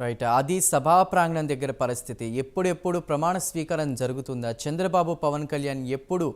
Right అది సభా ప్రాంగణం దగ్గర పరిస్థితి ఎప్పుడెప్పుడు ప్రమాణ స్వీకారం జరుగుతుందా? చంద్రబాబు పవన్ కళ్యాణ్ ఎప్పుడు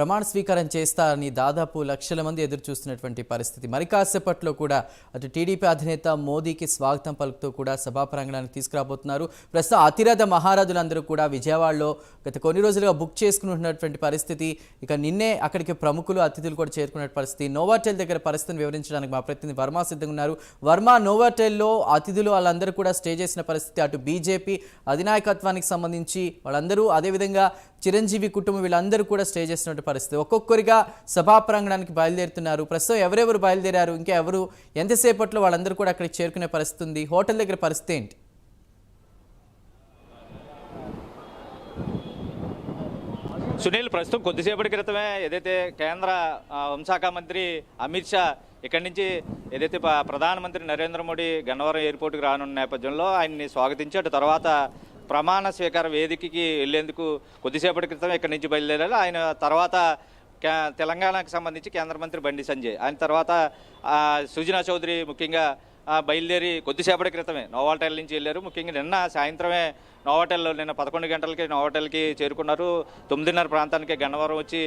ప్రమాణ స్వీకారం చేస్తారని దాదాపు లక్షల మంది ఎదురు చూస్తున్నటువంటి పరిస్థితి. మరి కాసేపట్లో కూడా అటు టీడీపీ అధినేత మోదీకి స్వాగతం పలుకుతూ కూడా సభా ప్రాంగణానికి తీసుకురాబోతున్నారు. ప్రస్తుతం అతిరథ మహారాజులందరూ కూడా విజయవాడలో గత కొన్ని రోజులుగా బుక్ చేసుకున్నటువంటి పరిస్థితి. ఇక నిన్నే అక్కడికి ప్రముఖులు అతిథులు కూడా చేరుకున్న పరిస్థితి. నోవాటెల్ దగ్గర పరిస్థితిని వివరించడానికి మా ప్రతినిధి వర్మ సిద్ధంగా ఉన్నారు. వర్మ నోవాటెల్లో అతిథులు వాళ్ళందరూ కూడా స్టే చేసిన పరిస్థితి. అటు బీజేపీ అధినాయకత్వానికి సంబంధించి వాళ్ళందరూ అదేవిధంగా చిరంజీవి కుటుంబం వీళ్ళందరూ కూడా స్టే చేసినటువంటి పరిస్థితి. ఒక్కొక్కరిగా సభా ప్రాంగణానికి బయలుదేరుతున్నారు. ప్రస్తుతం ఎవరెవరు బయలుదేరారు? ఇంకా ఎవరు ఎంతసేపట్లో వాళ్ళందరూ కూడా అక్కడికి చేరుకునే పరిస్థితి ఉంది? హోటల్ దగ్గర పరిస్థితి ఏంటి? సునీల్ ప్రస్తుతం కొద్దిసేపటి క్రితమే ఏదైతే కేంద్ర హోంశాఖ మంత్రి అమిత్ షా ఇక్కడి నుంచి ఏదైతే ప్రధానమంత్రి నరేంద్ర మోడీ గన్నవరం ఎయిర్పోర్ట్కి రానున్న నేపథ్యంలో ఆయన్ని స్వాగతించి అటు తర్వాత ప్రమాణ స్వీకార వేదికకి వెళ్ళేందుకు కొద్దిసేపటి క్రితం ఇక్కడి నుంచి బయలుదేరారు. ఆయన తర్వాత తెలంగాణకు సంబంధించి కేంద్ర మంత్రి బండి సంజయ్. ఆయన తర్వాత సుజనా చౌదరి ముఖ్యంగా బయలుదేరి కొద్దిసేపటి క్రితమే నోవాటెల్ నుంచి వెళ్ళారు. ముఖ్యంగా నిన్న సాయంత్రమే నోవాటెల్లో నిన్న పదకొండు గంటలకి నోవాటెల్కి చేరుకున్నారు. తొమ్మిదిన్నర ప్రాంతానికి గన్నవరం వచ్చి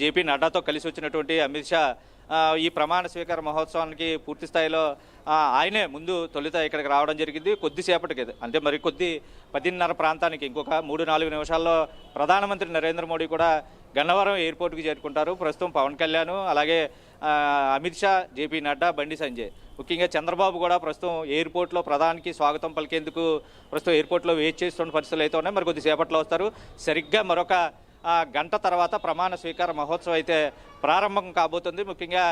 జేపీ నడ్డాతో కలిసి వచ్చినటువంటి అమిత్ షా ఈ ప్రమాణ స్వీకార మహోత్సవానికి పూర్తి స్థాయిలో ఆయనే ముందు తొలుత ఇక్కడికి రావడం జరిగింది. కొద్దిసేపటికి అంటే మరి కొద్ది పదిన్నర ప్రాంతానికి ఇంకొక మూడు నాలుగు నిమిషాల్లో ప్రధానమంత్రి నరేంద్ర మోడీ కూడా గన్నవరం ఎయిర్పోర్ట్కి చేరుకుంటారు. ప్రస్తుతం పవన్ కళ్యాణ్ అలాగే అమిత్ షా జేపీ నడ్డా బండి సంజయ్. ముఖ్యంగా చంద్రబాబు కూడా ప్రస్తుతం ఎయిర్పోర్ట్లో ప్రధానికి స్వాగతం పలికేందుకు ప్రస్తుతం ఎయిర్పోర్ట్లో వెయిట్ చేస్తున్న పరిస్థితులు అయితే ఉన్నాయి. మరి కొద్దిసేపట్లో వస్తారు. సరిగ్గా మరొక గంట తర్వాత ప్రమాణ స్వీకార మహోత్సవం అయితే ప్రారంభం కాబోతుంది. ముఖ్యంగా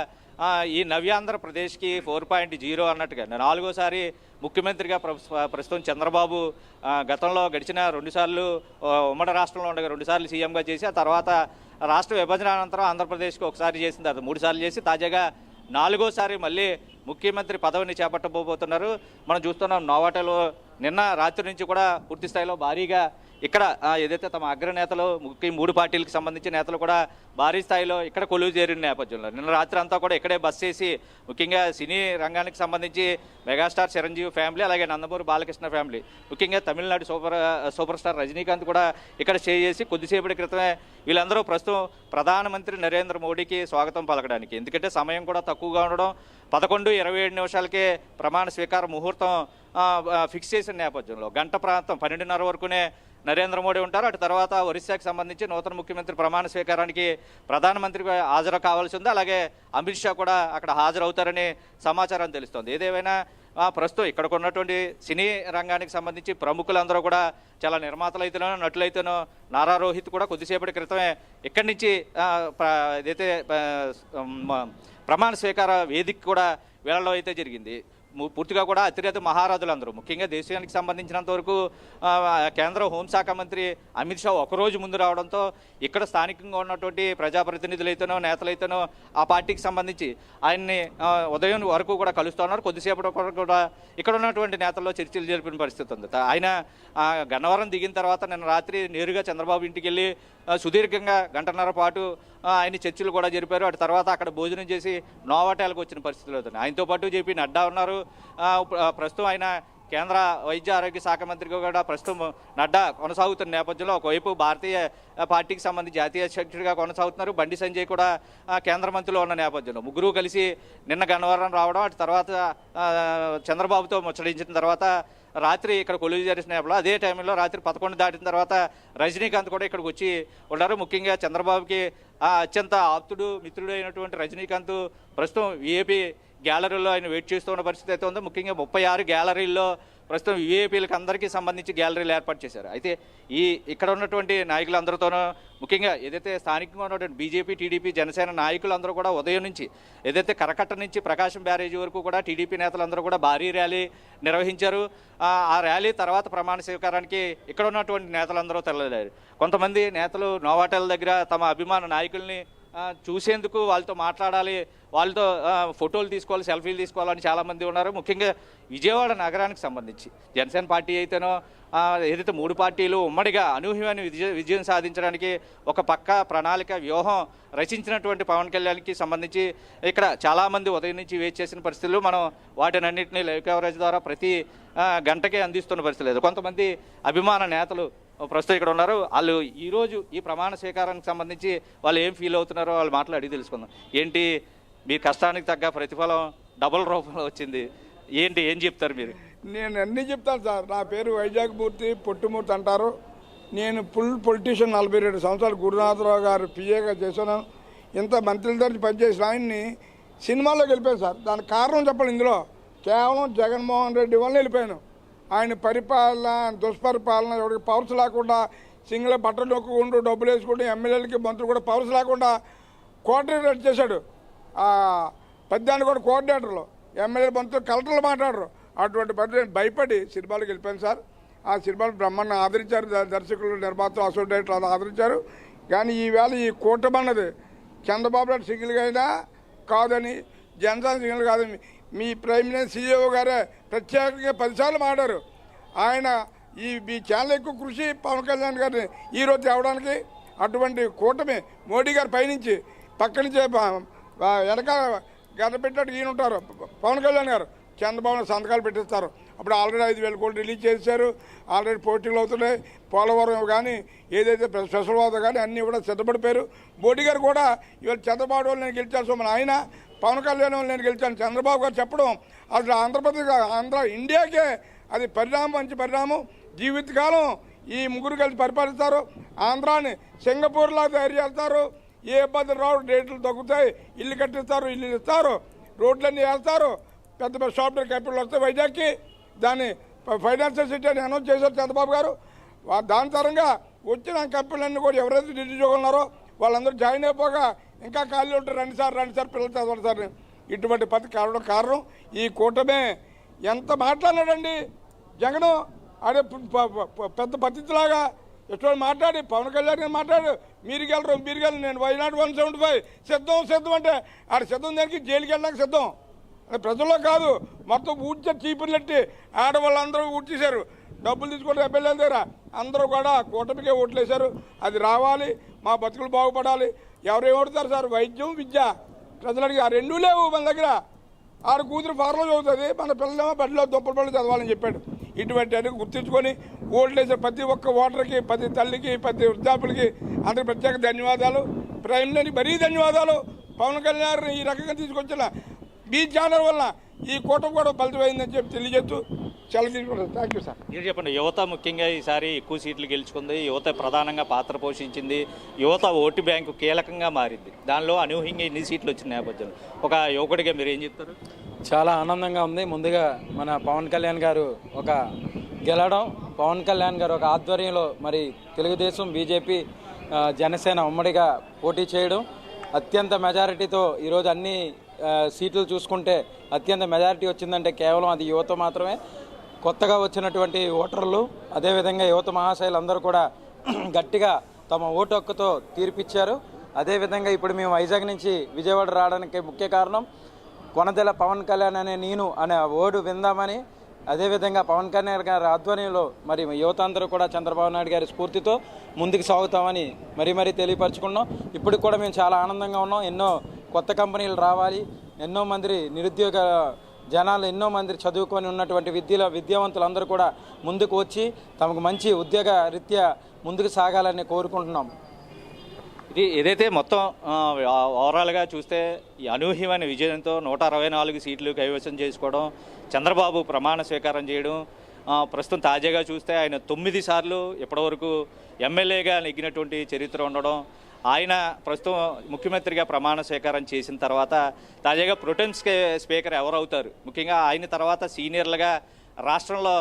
ఈ నవ్యాంధ్రప్రదేశ్కి ఫోర్ పాయింట్ జీరో అన్నట్టుగా. నాలుగోసారి ముఖ్యమంత్రిగా ప్ర- ప్రస్తుతం చంద్రబాబు గతంలో గడిచిన రెండుసార్లు ఉమ్మడి రాష్ట్రంలో ఉండగా రెండుసార్లు సీఎంగా చేసి ఆ తర్వాత రాష్ట్ర విభజన అనంతరం ఆంధ్రప్రదేశ్కి ఒకసారి చేసిన తర్వాత మూడు సార్లు చేసి తాజాగా నాలుగోసారి మళ్ళీ ముఖ్యమంత్రి పదవిని చేపట్టబోతున్నారు మనం చూస్తున్నాం నోవాటలో నిన్న రాత్రి నుంచి కూడా పూర్తి స్థాయిలో భారీగా ఇక్కడ ఏదైతే తమ అగ్రనేతలు ముఖ్య మూడు పార్టీలకు సంబంధించిన నేతలు కూడా భారీ స్థాయిలో ఇక్కడ కొలువు చేరిన నేపథ్యంలో. నిన్న రాత్రి అంతా కూడా ఇక్కడే బస్ చేసి ముఖ్యంగా సినీ రంగానికి సంబంధించి మెగాస్టార్ చిరంజీవి ఫ్యామిలీ అలాగే నందమూరి బాలకృష్ణ ఫ్యామిలీ. ముఖ్యంగా Tamil Nadu super super star Rajinikanth కూడా ఇక్కడ స్టే చేసి కొద్దిసేపటి క్రితమే వీళ్ళందరూ ప్రస్తుతం ప్రధానమంత్రి నరేంద్ర మోడీకి స్వాగతం పలకడానికి. ఎందుకంటే సమయం కూడా తక్కువగా ఉండడం పదకొండు ఇరవై ఏడు నిమిషాలకే ప్రమాణ స్వీకార ముహూర్తం ఫిక్స్ చేసిన నేపథ్యంలో గంట ప్రాంతం పన్నెండున్నర వరకునే నరేంద్ర మోడీ ఉంటారు. అటు తర్వాత ఒరిస్సాకి సంబంధించి నూతన ముఖ్యమంత్రి ప్రమాణ స్వీకారానికి ప్రధానమంత్రి హాజరు కావాల్సి ఉంది. అలాగే అమిత్ షా కూడా అక్కడ హాజరవుతారని సమాచారం తెలుస్తోంది. ఏదేమైనా ప్రస్తుతం ఇక్కడ ఉన్నటువంటి సినీ రంగానికి సంబంధించి ప్రముఖులందరూ కూడా చాలా నిర్మాతలు అయితేనో నటులైతేనో నారా రోహిత్ కూడా కొద్దిసేపటి క్రితమే ఇక్కడి నుంచి ఏదైతే ప్రమాణ స్వీకార వేదిక కూడా వేళలో అయితే జరిగింది. పూర్తిగా కూడా అతిరేత మహారాజులందరూ. ముఖ్యంగా దేశానికి సంబంధించినంత వరకు కేంద్ర హోంశాఖ మంత్రి అమిత్ షా ఒకరోజు ముందు రావడంతో ఇక్కడ స్థానికంగా ఉన్నటువంటి ప్రజాప్రతినిధులైతేనో నేతలైతేనో ఆ పార్టీకి సంబంధించి ఆయన్ని ఉదయం వరకు కూడా కలుస్తున్నారు. కొద్దిసేపటి వరకు కూడా ఇక్కడ ఉన్నటువంటి నేతల్లో చర్చలు జరిపిన పరిస్థితి ఉంది. ఆయన గన్నవరం దిగిన తర్వాత నిన్న రాత్రి నేరుగా చంద్రబాబు ఇంటికి వెళ్ళి సుదీర్ఘంగా గంటన్నర పాటు ఆయన చర్చలు కూడా జరిపారు. అటు తర్వాత అక్కడ భోజనం చేసి నోవాటాలకు వచ్చిన పరిస్థితులు అవుతుంది ఆయనతో పాటు చెప్పి నడ్డా ఉన్నారు. ప్రస్తుతం ఆయన కేంద్ర వైద్య ఆరోగ్య శాఖ మంత్రిగా కూడా ప్రస్తుతం నడ్డా కొనసాగుతున్న నేపథ్యంలో ఒకవైపు భారతీయ పార్టీకి సంబంధించి జాతీయ అధ్యక్షుడిగా కొనసాగుతున్నారు. బండి సంజయ్ కూడా కేంద్ర మంత్రిలో ఉన్న నేపథ్యంలో ముగ్గురు కలిసి నిన్న గన్నవరం రావడం అటు తర్వాత చంద్రబాబుతో ముచ్చడించిన తర్వాత రాత్రి ఇక్కడ కొలువు చేసిన నేపథ్యంలో అదే టైంలో రాత్రి పదకొండు దాటిన తర్వాత రజనీకాంత్ కూడా ఇక్కడికి వచ్చి ఉన్నారు. ముఖ్యంగా చంద్రబాబుకి అత్యంత ఆప్తుడు మిత్రుడు అయినటువంటి రజనీకాంత్ ప్రస్తుతం ఏపీ గ్యాలరీలో ఆయన వెయిట్ చేస్తున్న పరిస్థితి అయితే ఉంది. ముఖ్యంగా ముప్పై ఆరు గ్యాలరీల్లో ప్రస్తుతం విఐపీలకు అందరికీ సంబంధించి గ్యాలరీలు ఏర్పాటు చేశారు. అయితే ఈ ఇక్కడ ఉన్నటువంటి నాయకులందరితోనూ ముఖ్యంగా ఏదైతే స్థానికంగా ఉన్నటువంటి బీజేపీ టీడీపీ జనసేన నాయకులందరూ కూడా ఉదయం నుంచి ఏదైతే కరకట్ట నుంచి ప్రకాశం బ్యారేజీ వరకు కూడా టీడీపీ నేతలందరూ కూడా భారీ ర్యాలీ నిర్వహించారు. ఆ ర్యాలీ తర్వాత ప్రమాణ స్వీకారానికి ఇక్కడ ఉన్నటువంటి నేతలందరూ తెల్లలేరు. కొంతమంది నేతలు నోవాటెల్ దగ్గర తమ అభిమాన నాయకుల్ని చూసేందుకు వాళ్ళతో మాట్లాడాలి వాళ్ళతో ఫోటోలు తీసుకోవాలి సెల్ఫీలు తీసుకోవాలని చాలామంది ఉన్నారు. ముఖ్యంగా విజయవాడ నగరానికి సంబంధించి. జనసేన పార్టీ అయితేనో ఏదైతే మూడు పార్టీలు ఉమ్మడిగా అనూహ్యమైన విజయ విజయం సాధించడానికి ఒక పక్క ప్రణాళిక వ్యూహం రచించినటువంటి పవన్ కళ్యాణ్కి సంబంధించి ఇక్కడ చాలామంది ఉదయం నుంచి వేచి చేసిన పరిస్థితులు మనం వాటినన్నింటినీ లైవ్ కవరేజ్ ద్వారా ప్రతి గంటకే అందిస్తున్న పరిస్థితి లేదు. కొంతమంది అభిమాన నేతలు ప్రస్తుతం ఇక్కడ ఉన్నారు. వాళ్ళు ఈరోజు ఈ ప్రమాణ స్వీకారానికి సంబంధించి వాళ్ళు ఏం ఫీల్ అవుతున్నారో వాళ్ళు మాట్లాడి తెలుసుకుందాం. ఏంటి మీ కష్టానికి తగ్గ ప్రతిఫలం డబుల్ రూపంలో వచ్చింది. ఏంటి ఏం చెప్తారు మీరు? నేను అన్నీ చెప్తాను సార్. నా పేరు వైజాగ్ మూర్తి పొట్టుమూర్తి అంటారు. నేను ఫుల్ పొలిటీషియన్ నలభై రెండు సంవత్సరాలు గురునాథరావు గారు పిఏగా చేశాను. ఇంత మంత్రుల దగ్గర పనిచేసిన ఆయన్ని సినిమాలో వెళ్ళిపోయాను సార్. దానికి కారణం చెప్పాలి ఇందులో. కేవలం జగన్మోహన్ రెడ్డి వల్ల వెళ్ళిపోయాను. ఆయన పరిపాలన దుష్పరిపాలన ఎవరికి పవర్స్ లేకుండా సింగిల్ బట్టలు నొక్కుంటూ డబ్బులు వేసుకుంటూ ఎమ్మెల్యేలకి మంత్రులు కూడా పవర్స్ లేకుండా కోఆర్డినేటర్ చేశాడు. పెద్దాన్ని పద్యాన్ని కూడా కోఆర్డినేటర్లు ఎమ్మెల్యే మంత్రులు కలెక్టర్లు మాట్లాడరు. అటువంటి పరిస్థితి భయపడి సినిమాలకు వెళ్ళిపోయాను సార్. ఆ సినిమాలు బ్రహ్మాండం ఆదరించారు. దర్శకులు నిర్మాతలు అసోసియేట్లు అది ఆదరించారు. కానీ ఈవేళ ఈ కూటమి అన్నది చంద్రబాబు నాయుడు సింగిల్గా అయినా కాదని జనసేన సింగిల్ కాదని మీ ప్రైమ్ మినిస్టర్ సీఈఓ గారే ప్రత్యేకంగా పదిసార్లు మాట్లాడారు ఆయన ఈ మీ ఛానల్ ఎక్కువ కృషి పవన్ కళ్యాణ్ గారిని ఈరోజు తేవడానికి అటువంటి కూటమి మోడీ గారి పైనుంచి పక్క నుంచే వెనక గడ్డ పెట్టినట్టు ఈయన ఉంటారు పవన్ కళ్యాణ్ గారు. చంద్రబాబు సంతకాలు పెట్టిస్తారు. అప్పుడు ఆల్రెడీ ఐదు వేల కోట్లు రిలీజ్ చేశారు. ఆల్రెడీ పోటీలు అవుతున్నాయి. పోలవరం కానీ ఏదైతే స్పెషల్ హోదా కానీ అన్నీ కూడా సిద్ధపడిపోయారు. మోడీ గారు కూడా ఇవాళ చంద్రబాబు వాళ్ళు నేను గెలిచాల్సి మన ఆయన పవన్ కళ్యాణ్ వాళ్ళు నేను గెలిచాను. చంద్రబాబు గారు చెప్పడం అసలు ఆంధ్రప్రదేశ్ ఆంధ్ర ఇండియాకే అది పరిణామం మంచి పరిణామం. జీవితకాలం ఈ ముగ్గురు కలిసి పరిపాలిస్తారు. ఆంధ్రాని సింగపూర్లా తయారు చేస్తారు. ఏ ఇబ్బంది రావు రేట్లు తగ్గుతాయి. ఇల్లు కట్టిస్తారు ఇల్లు ఇస్తారు. రోడ్లన్నీ వేస్తారు. పెద్ద పెద్ద సాఫ్ట్వేర్ క్యాపిటల్ వస్తే వైజాగ్కి. దాన్ని ఫైనాన్షియల్ సిటీ అని అనౌన్స్ చేశారు చంద్రబాబు గారు. దాని తరంగా వచ్చిన కంపెనీలన్నీ కూడా ఎవరైతే నిరుద్యోగులు ఉన్నారో వాళ్ళందరూ జాయిన్ అయిపోగా ఇంకా ఖాళీ ఉంటారు రండి సార్ రండి సార్ పిల్లలు చదవండి సార్ ఇటువంటి పద్ధతి కావడం కారణం. ఈ కూటమే ఎంత మాట్లాడినాడండి? జగను అదే పెద్ద పద్ధతిలాగా ఎటువంటి మాట్లాడి పవన్ కళ్యాణ్ గారు మాట్లాడు మీరు గెలరు మీరు గెలరు నేను వైనాడు వన్ సెవెంటీ ఫైవ్ సిద్ధం సిద్ధం అంటే ఆడ సిద్ధం దానికి జైలుకి వెళ్ళడానికి సిద్ధం. ప్రజల్లో కాదు మొత్తం ఊడ్చే చీపులు పెట్టి ఆడవాళ్ళందరూ ఊడ్చేశారు. డబ్బులు తీసుకుంటే ఎమ్మెల్యేల దగ్గర అందరూ కూడా కూటమికే ఓట్లేశారు. అది రావాలి మా బతుకులు బాగుపడాలి. ఎవరేం ఓడతారు సార్? వైద్యం విద్య. ప్రజలకి ఆ రెండూ లేవు మన దగ్గర. ఆడ కూతురు ఫార్లో చదువుతుంది మన పిల్లలేమో బడిలో దుప్పల పళ్ళు చదవాలని చెప్పాడు. ఇటువంటి అన్ని గుర్తించుకొని ఓట్లేసే ప్రతి ఒక్క ఓటర్కి ప్రతి తల్లికి ప్రతి వృద్ధాపులకి అందరికి ప్రత్యేక ధన్యవాదాలు. ప్రైమ్లకి మరీ ధన్యవాదాలు. పవన్ కళ్యాణ్ ఈ రకంగా తీసుకొచ్చిన మీ ఛానల్ వల్ల ఈ కూటమి కూడా ఫలితమైందని చెప్పి తెలియజేస్తూ సెలవు తీసుకుంటాను థ్యాంక్ యూ సార్ మీరు చెప్పండి యువత ముఖ్యంగా ఈసారి ఎక్కువ సీట్లు గెలుచుకుంది యువత ప్రధానంగా పాత్ర పోషించింది యువత ఓటు బ్యాంకు కీలకంగా మారింది. దానిలో అనూహ్యంగా ఇన్ని సీట్లు వచ్చిన నేపథ్యంలో? ఒక యువకుడిగా మీరు ఏం చెప్తారు? చాలా ఆనందంగా ఉంది. ముందుగా మన పవన్ కళ్యాణ్ గారు ఒక గెలవడం పవన్ కళ్యాణ్ గారు ఒక ఆధ్వర్యంలో మరి తెలుగుదేశం బీజేపీ జనసేన ఉమ్మడిగా పోటీ చేయడం అత్యంత మెజారిటీతో ఈరోజు అన్ని సీట్లు చూసుకుంటే అత్యంత మెజారిటీ వచ్చిందంటే కేవలం అది యువత మాత్రమే. కొత్తగా వచ్చినటువంటి ఓటర్లు అదేవిధంగా యువత మహాశైలు అందరూ కూడా గట్టిగా తమ ఓటు హక్కుతో తీర్పిచ్చారు. అదేవిధంగా ఇప్పుడు మేము వైజాగ్ నుంచి విజయవాడ రావడానికి ముఖ్య కారణం కొనదెల పవన్ కళ్యాణ్ అనే నేను అనే ఓడు విందామని అదేవిధంగా పవన్ కళ్యాణ్ గారి ఆధ్వర్యంలో మరి యువత అందరూ కూడా చంద్రబాబు నాయుడు గారి స్ఫూర్తితో ముందుకు సాగుతామని మరీ మరీ తెలియపరచుకున్నాం. ఇప్పటికి కూడా మేము చాలా ఆనందంగా ఉన్నాం. ఎన్నో కొత్త కంపెనీలు రావాలి ఎన్నో మంది నిరుద్యోగ జనాలు ఎన్నో మంది చదువుకొని ఉన్నటువంటి విద్యలో విద్యావంతులందరూ కూడా ముందుకు వచ్చి తమకు మంచి ఉద్యోగ రీత్యా ముందుకు సాగాలని కోరుకుంటున్నాం. ఇది ఏదైతే మొత్తం ఓవరాల్గా చూస్తే ఈ అనూహ్యమైన విజయంతో నూట అరవై నాలుగు సీట్లు కైవసం చేసుకోవడం చంద్రబాబు ప్రమాణ స్వీకారం చేయడం ప్రస్తుతం తాజాగా చూస్తే ఆయన తొమ్మిది సార్లు ఇప్పటివరకు ఎమ్మెల్యేగా నెగ్గినటువంటి చరిత్ర ఉండడం ఆయన ప్రస్తుతం ముఖ్యమంత్రిగా ప్రమాణ స్వీకారం చేసిన తర్వాత తాజాగా ప్రొటెన్ స్పీకర్ ఎవరవుతారు? ముఖ్యంగా ఆయన తర్వాత సీనియర్లుగా రాష్ట్రంలో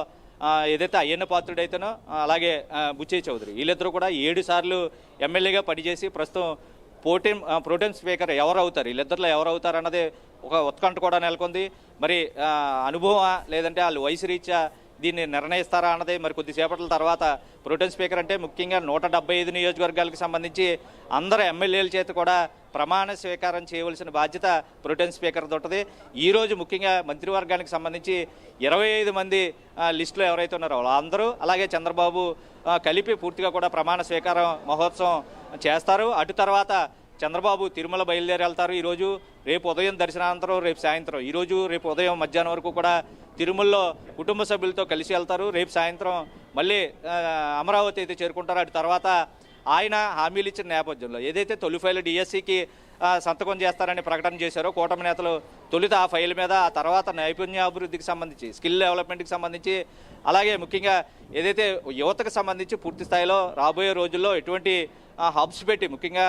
ఏదైతే అయ్యన్న పాత్రుడైతేనో అలాగే బుచ్చయ్య చౌదరి. వీళ్ళిద్దరూ కూడా ఏడు సార్లు ఎమ్మెల్యేగా పనిచేసి ప్రస్తుతం పోటీన్ ప్రోటీన్ స్పీకర్ ఎవరవుతారు? వీళ్ళిద్దరిలో ఎవరవుతారు అన్నది ఒక ఉత్కంఠ కూడా నెలకొంది. మరి అనుభవం లేదంటే వాళ్ళు వయసు రీత్యా దీన్ని నిర్ణయిస్తారా అన్నది మరి కొద్దిసేపట్ల తర్వాత ప్రొటెన్ స్పీకర్ అంటే ముఖ్యంగా నూట ఐదు నియోజకవర్గాలకు సంబంధించి అందరు ఎమ్మెల్యేల చేత కూడా ప్రమాణ స్వీకారం చేయవలసిన బాధ్యత ప్రొటెన్ స్పీకర్ ఉంటుంది ఈరోజు ముఖ్యంగా మంత్రివర్గానికి సంబంధించి ఇరవై ఐదు మంది లిస్టులో ఎవరైతే ఉన్నారో వాళ్ళందరూ అలాగే చంద్రబాబు కలిపి పూర్తిగా కూడా ప్రమాణ స్వీకారం మహోత్సవం చేస్తారు. అటు తర్వాత చంద్రబాబు తిరుమల బయలుదేరి వెళ్తారు. ఈరోజు రేపు ఉదయం దర్శనానంతరం రేపు సాయంత్రం ఈరోజు రేపు ఉదయం మధ్యాహ్నం వరకు కూడా తిరుమలలో కుటుంబ సభ్యులతో కలిసి వెళ్తారు. రేపు సాయంత్రం మళ్ళీ అమరావతి అయితే చేరుకుంటారు. అటు తర్వాత ఆయన హామీలు ఇచ్చిన నేపథ్యంలో ఏదైతే తొలి ఫైల్ డిఎస్సికి సంతకం చేస్తారని ప్రకటన చేశారో కూటమి నేతలు తొలుత ఆ ఫైల్ మీద ఆ తర్వాత నైపుణ్యాభివృద్ధికి సంబంధించి స్కిల్ డెవలప్మెంట్కి సంబంధించి అలాగే ముఖ్యంగా ఏదైతే యువతకు సంబంధించి పూర్తి స్థాయిలో రాబోయే రోజుల్లో ఎటువంటి హబ్స్ పెట్టి ముఖ్యంగా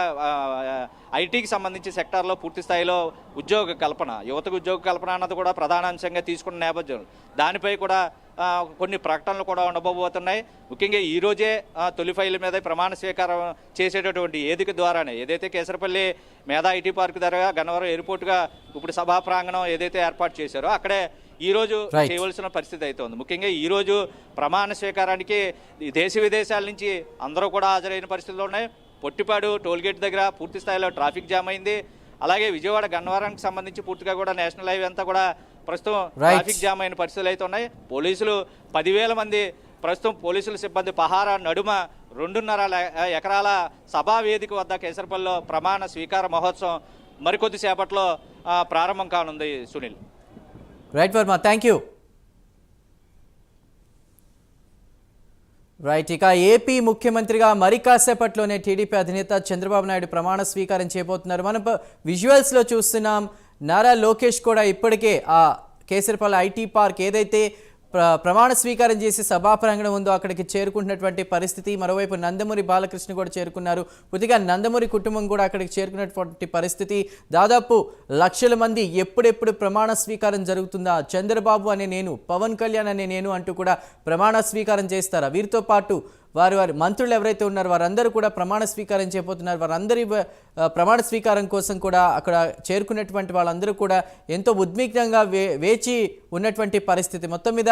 ఐటీకి సంబంధించి సెక్టార్లో పూర్తి స్థాయిలో ఉద్యోగ కల్పన యువతకు ఉద్యోగ కల్పన అన్నది కూడా ప్రధాన అంశంగా తీసుకున్న నేపథ్యం. దానిపై కూడా కొన్ని ప్రకటనలు కూడా ఉండబోతున్నాయి. ముఖ్యంగా ఈ రోజే ఆ, తొలి ఫైల్ మీద ప్రమాణ స్వీకారం చేసేటటువంటి వేదిక ద్వారానే ఏదైతే కేసరపల్లి మేధా ఐటీ పార్క్ దగ్గర గన్నవరం ఎయిర్పోర్ట్గా ఇప్పుడు సభా ప్రాంగణం ఏదైతే ఏర్పాటు చేశారో అక్కడే ఈ రోజు Right. చేయవలసిన పరిస్థితి అయితే ఉంది. ముఖ్యంగా ఈ రోజు ప్రమాణ స్వీకారానికి దేశ విదేశాల నుంచి అందరూ కూడా హాజరైన పరిస్థితులు ఉన్నాయి. పొట్టిపాడు టోల్గేట్ దగ్గర పూర్తి స్థాయిలో ట్రాఫిక్ జామ్ అయింది. అలాగే విజయవాడ గన్నవరానికి సంబంధించి పూర్తిగా కూడా నేషనల్ హైవే అంతా కూడా ప్రస్తుతం. ట్రాఫిక్ జామ్ అయిన పరిస్థితులు అయితే ఉన్నాయి. పోలీసులు పదివేల మంది ప్రస్తుతం పోలీసుల సిబ్బంది పహారా నడుమ రెండున్నర ఎకరాల సభా వేదిక వద్ద కేసరపల్లిలో ప్రమాణ స్వీకార మహోత్సవం మరికొద్ది సేపట్లో ఆ, ప్రారంభం కానుంది Sunil. Right Varma thank you right ఇక ఏపీ ముఖ్యమంత్రిగా మరి కాసేపట్లోనే టీడీపీ అధినేత చంద్రబాబు నాయుడు ప్రమాణ స్వీకారం చేయబోతున్నారు. మనం విజువల్స్లో చూస్తున్నాం నారా లోకేష్ కూడా ఇప్పటికే ఆ కేసరిపల్లి ఐటీ పార్క్ ఏదైతే ప్ర ప్రమాణ స్వీకారం చేసి సభా ప్రాంగణం ఉందో అక్కడికి చేరుకుంటున్నటువంటి పరిస్థితి. మరోవైపు నందమూరి బాలకృష్ణ కూడా చేరుకున్నారు. పూర్తిగా నందమూరి కుటుంబం కూడా అక్కడికి చేరుకున్నటువంటి పరిస్థితి. దాదాపు లక్షల మంది ఎప్పుడెప్పుడు ప్రమాణ స్వీకారం జరుగుతుందా? చంద్రబాబు అనే నేను పవన్ కళ్యాణ్ అనే నేను అంటూ కూడా ప్రమాణ స్వీకారం చేస్తారా? వీరితో పాటు వారి వారి మంత్రులు ఎవరైతే ఉన్నారో వారందరూ కూడా ప్రమాణ స్వీకారం చేయబోతున్నారు. వారందరి ప్రమాణ స్వీకారం కోసం కూడా అక్కడ చేరుకున్నటువంటి వాళ్ళందరూ కూడా ఎంతో ఉద్విగ్నంగా వే వేచి ఉన్నటువంటి పరిస్థితి. మొత్తం మీద